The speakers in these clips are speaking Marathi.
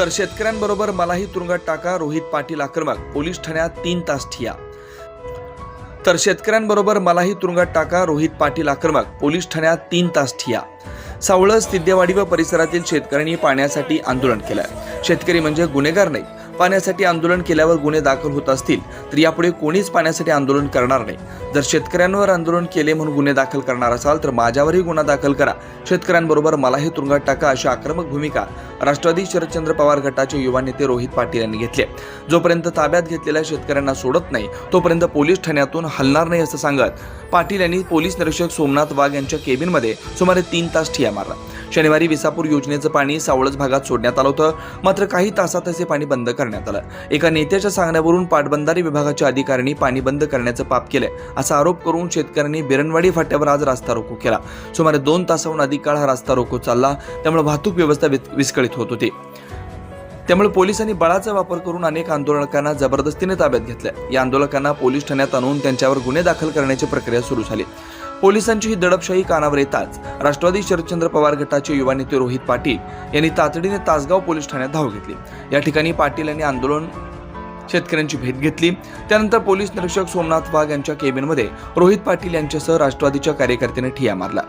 तर शेतकऱ्यांबरोबर मलाही तुरुंगात टाका रोहित पाटील आक्रमक पोलीस ठाण्यात तीन तास ठिया. तर शेतकऱ्यांबरोबर मलाही तुरुंगात टाका रोहित पाटील आक्रमक पोलीस ठाण्यात तीन तास ठिया. सावळस सिद्धेवाडी व परिसरातील शेतकऱ्यांनी पाण्यासाठी आंदोलन केलं शेतकरी म्हणजे गुन्हेगार नाही पाण्यासाठी आंदोलन केल्यावर गुन्हे दाखल होत असतील तर यापुढे कोणीच पाण्यासाठी आंदोलन करणार नाही. जर शेतकऱ्यांवर आंदोलन केले म्हणून गुन्हे दाखल करणार असाल तर माझ्यावरही गुन्हा दाखल करा. शेतकऱ्यांबरोबर मलाही तुरुंगात टाका अशी आक्रमक भूमिका राष्ट्रवादी शरदचंद्र पवार गटाचे युवा नेते रोहित पाटील यांनी घेतले जोपर्यंत ताब्यात घेतलेल्या शेतकऱ्यांना सोडत नाही तोपर्यंत पोलीस ठाण्यातून हलणार नाही असं सांगत पाटील यांनी पोलीस निरीक्षक सोमनाथ वाघ यांच्या केबिनमध्ये सुमारे तीन तास ठिया मारला. शनिवारी विसापूर योजनेचं पाणी सावळज भागात सोडण्यात आलं होतं. मात्र काही तासातच हे पाणी बंद करण्यात आलं. एका नेत्याच्या सांगण्यावरून पाटबंधारे विभागाच्या अधिकाऱ्यांनी पाणी बंद करण्याचं पाप केलंय असा आरोप करून शेतकऱ्यांनी बिरणवाडी फाट्यावर आज रास्ता रोको केला. सुमारे दोन तासाहून अधिक काळ हा रास्ता रोको चालला त्यामुळे वाहतूक व्यवस्था विस्कळीत होत होती. त्यामुळे पोलिसांनी बळाचा वापर करून अनेक आंदोलकांना जबरदस्तीने ताब्यात घेतलं या आंदोलकांना पोलीस ठाण्यात आणून त्यांच्यावर गुन्हे दाखल करण्याची प्रक्रिया सुरू झाली. पोलिसांची ही दडपशाही कानावर येताच राष्ट्रवादी शरदचंद्र पवार गटाचे युवा नेते रोहित पाटील यांनी तातडीने तासगाव पोलीस ठाण्यात धाव घेतली. या ठिकाणी पाटील यांनी आंदोलन शेतकऱ्यांची भेट घेतली. त्यानंतर पोलीस निरीक्षक सोमनाथ वाघ यांच्या केबिनमध्ये रोहित पाटील यांच्यासह राष्ट्रवादीच्या कार्यकर्त्यांनी ठिया मारला.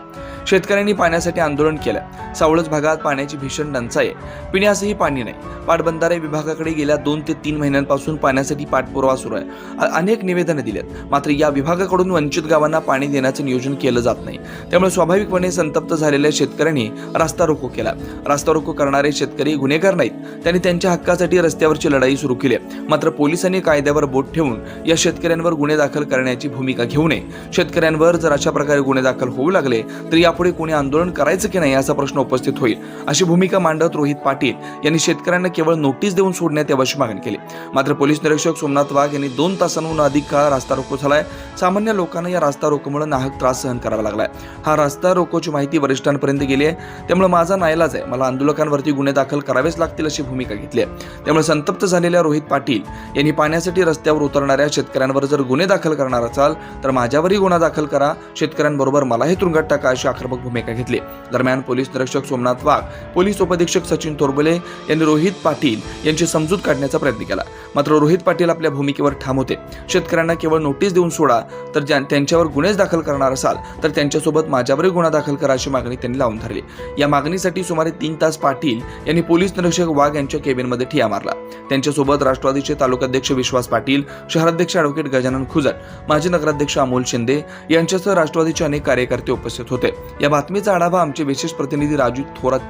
शेतकऱ्यांनी पाण्यासाठी आंदोलन केलं. सावळज भागात पाण्याची भीषण टंचाई आहे. पिण्यासही पाणी नाही. पाटबंधारे विभागाकडे गेल्या दोन ते तीन महिन्यांपासून पाण्यासाठी पाठपुरावा सुरू आहे. अनेक निवेदनं दिलेत. मात्र या विभागाकडून वंचित गावांना पाणी देण्याचं नियोजन केलं जात नाही. त्यामुळे स्वाभाविकपणे संतप्त झालेल्या शेतकऱ्यांनी रास्ता रोको केला. रास्ता रोको करणारे शेतकरी गुन्हेगार नाहीत. त्यांनी त्यांच्या हक्कासाठी रस्त्यावरची लढाई सुरू केली मात्र पोलिसांनी कायद्यावर बोट ठेवून या शेतकऱ्यांवर गुन्हे दाखल करण्याची भूमिका घेऊ नये. शेतकऱ्यांवर जर अशा प्रकारे गुन्हे दाखल होऊ लागले तर या यापुढे कोणी आंदोलन करायचं की नाही असा प्रश्न उपस्थित होईल. अशी भूमिका मांडत रोहित पाटील यांनी शेतकऱ्यांना केवळ नोटीस देऊन सोडण्यात यावशी मागणी केली. मात्र पोलीस निरीक्षक सोमनाथ वाघ यांनी दोन तासांहून अधिक काळ रास्ता रोको झालाय. सामान्य लोकांना या रास्ता रोकोमुळे नाहक त्रास सहन करावा लागलाय. हा रास्ता रोकोची माहिती वरिष्ठांपर्यंत गेली आहे. त्यामुळे माझा नाईलाज आहे. मला आंदोलकांवरती गुन्हे दाखल करावेच लागतील अशी भूमिका घेतली आहे. त्यामुळे संतप्त झालेल्या रोहित पाटील यांनी पाण्यासाठी रस्त्यावर उतरणाऱ्या शेतकऱ्यांवर जर गुन्हे दाखल करणार असाल तर माझ्यावरही गुन्हा दाखल करा. शेतकऱ्यांबरोबर मलाही तुरुंगात टाका अशी आक्रमक भूमिका घेतली. दरम्यान पोलीस निरीक्षक सोमनाथ वाघ पोलीस उपाधीक्षक सचिन तोरबले यांनी रोहित पाटील यांची समजूत काढण्याचा प्रयत्न केला. मात्र रोहित पाटील आपल्या भूमिकेवर ठाम होते. शेतकऱ्यांना केवळ नोटीस देऊन सोडा तर ज्या- त्यांच्यावर गुन्हेच दाखल करणार असाल तर त्यांच्यासोबत माझ्यावरही गुन्हा दाखल करा अशी मागणी त्यांनी लावून धरली. या मागणीसाठी सुमारे तीन तास पाटील यांनी पोलीस निरीक्षक वाघ यांच्या केबिनमध्ये ठिया मारला. त्यांच्यासोबत राष्ट्रवादीचे तालुकाध्यक्ष विश्वास पाटील शहराध्यक्ष ॲडव्होकेट गजानन खुजट माजी नगराध्यक्ष अमोल शिंदे यांच्यासह राष्ट्रवादीचे अनेक कार्यकर्ते उपस्थित होते. या बातमीचा आढावा आमचे विशेष प्रतिनिधी राजू थोरात